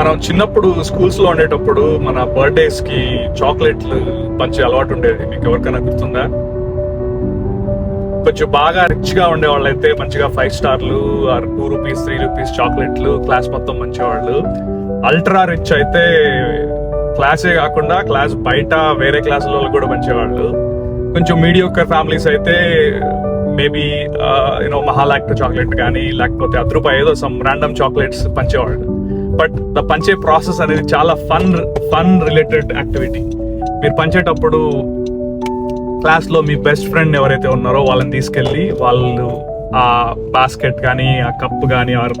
మనం చిన్నప్పుడు స్కూల్స్లో ఉండేటప్పుడు మన బర్త్డేస్కి చాక్లెట్లు పంచే అలవాటు ఉండేది. మీకు ఎవరికైనా గుర్తుందా? కొంచెం బాగా రిచ్గా ఉండే వాళ్ళైతే మంచిగా ఫైవ్ స్టార్లు or two rupees three rupees చాక్లెట్లు క్లాస్ మొత్తం మంచివాళ్ళు. అల్ట్రా రిచ్ అయితే క్లాసే కాకుండా క్లాస్ బయట వేరే క్లాసుల కూడా మంచివాళ్ళు. కొంచెం మీడియోకర్ ఫ్యామిలీస్ అయితే మేబీ యూనో మహాలాక్ట్ చాక్లెట్ కానీ లేకపోతే అదృప ఏదో సమ్ ర్యాండమ్ చాక్లెట్స్ పంచేవాళ్ళు. బట్ ద పంచే ప్రాసెస్ అనేది చాలా ఫన్ ఫన్ రిలేటెడ్ యాక్టివిటీ. మీరు పంచేటప్పుడు క్లాస్లో మీ బెస్ట్ ఫ్రెండ్ ఎవరైతే ఉన్నారో వాళ్ళని తీసుకెళ్ళి వాళ్ళు ఆ బాస్కెట్ కానీ ఆ కప్ కానీ ఆర్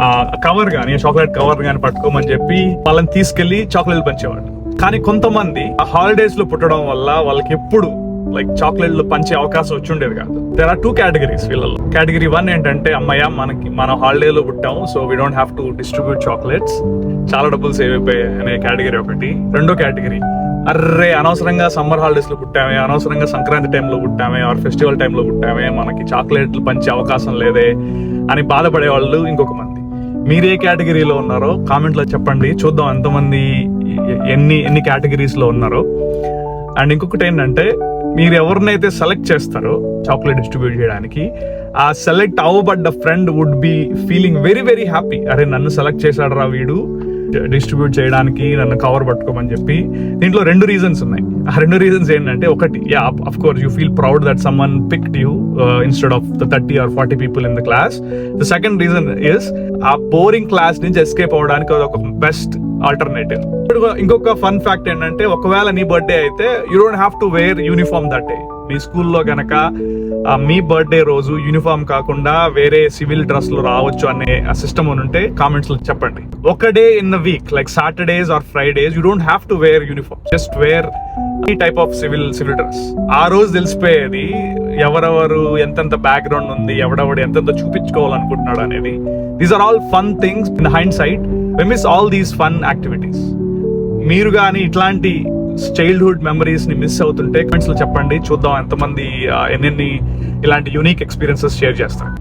ఆ కవర్ కానీ చాక్లెట్ కవర్ కానీ పట్టుకోమని చెప్పి వాళ్ళని తీసుకెళ్ళి చాక్లెట్ పంచేవాళ్ళు. కానీ కొంతమంది ఆ హాలిడేస్లో పుట్టడం వల్ల వాళ్ళకి ఎప్పుడు లైక్ చాక్లెట్లు పంచే అవకాశం వచ్చి ఉండేది కాదు. దెర్ ఆర్ టూ కేటగిరీస్ వీళ్ళలో కేటగిరీ వన్ ఏంటంటే అమ్మయ్య మనకి మనం హాలిడేలో పుట్టాము so we don't have to distribute chocolates చాలా డబ్బులు సేవ్ అయిపోయాయి అనే కేటగిరీ ఒకటి. రెండో కేటగిరీ అర్రే అనవసరంగా సమ్మర్ హాలిడేస్లో పుట్టామే అనవసరంగా సంక్రాంతి టైంలో పుట్టామే ఆర్ ఫెస్టివల్ టైంలో పుట్టామే మనకి చాక్లెట్లు పంచే అవకాశం లేదే అని బాధపడే వాళ్ళు ఇంకొక మంది. మీరు ఏ కేటగిరీలో ఉన్నారో కామెంట్లో చెప్పండి. చూద్దాం ఎంతమంది ఎన్ని ఎన్ని కేటగిరీస్లో ఉన్నారో. అండ్ ఇంకొకటి ఏంటంటే మీరు ఎవరినైతే సెలెక్ట్ చేస్తారో చాక్లెట్ డిస్ట్రిబ్యూట్ చేయడానికి ఆ select అవ్వబడ్డ friend would be feeling very very happy అరే నన్ను సెలెక్ట్ చేశాడు రా వీడు. డిస్ట్రిబ్యూట్ చేయడానికి నన్ను కవర్ పట్టుకోమని చెప్పి దీంట్లో రెండు రీజన్స్ ఉన్నాయి. ఆ రెండు రీజన్స్ ఏంటంటే ఒకటి yeah of course you feel proud that someone picked you instead of the thirty or forty people in the class the second reason is a boring class నుంచి ఎస్కేప్ అవ్వడానికి అది ఒక బెస్ట్ ఆల్టర్నేటివ్ ఇంకొక fun fact ఏంటంటే ఒకవేళ నీ birthday అయితే you don't have to wear uniform that day మీ స్కూల్లో గనక మీ బర్త్డే రోజు యూనిఫామ్ కాకుండా వేరే సివిల్ డ్రెస్లో రావచ్చు అనే సిస్టమ్ ఉంటే కామెంట్స్లో చెప్పండి. ఒక day in the week like Saturdays or Fridays you don't have to wear uniform just wear ఈ type of civil civil dress ఆ రోజు తెలిసిపోయేది ఎవరెవరు ఎంతెంత బ్యాక్గ్రౌండ్ ఉంది ఎవడెవడు ఎంతెంత చూపించుకోవాలనుకుంటున్నాడు అనేది. These are all fun things in hindsight miss all these fun activities మీరు కానీ ఇట్లాంటి చైల్డ్హుడ్ మెమరీస్ని మిస్ అవుతుంటే కమెంట్స్లో చెప్పండి. చూద్దాం ఎంతమంది ఎన్నెన్ని ఇలాంటి యూనిక్ ఎక్స్పీరియన్సెస్ షేర్ చేస్తారు.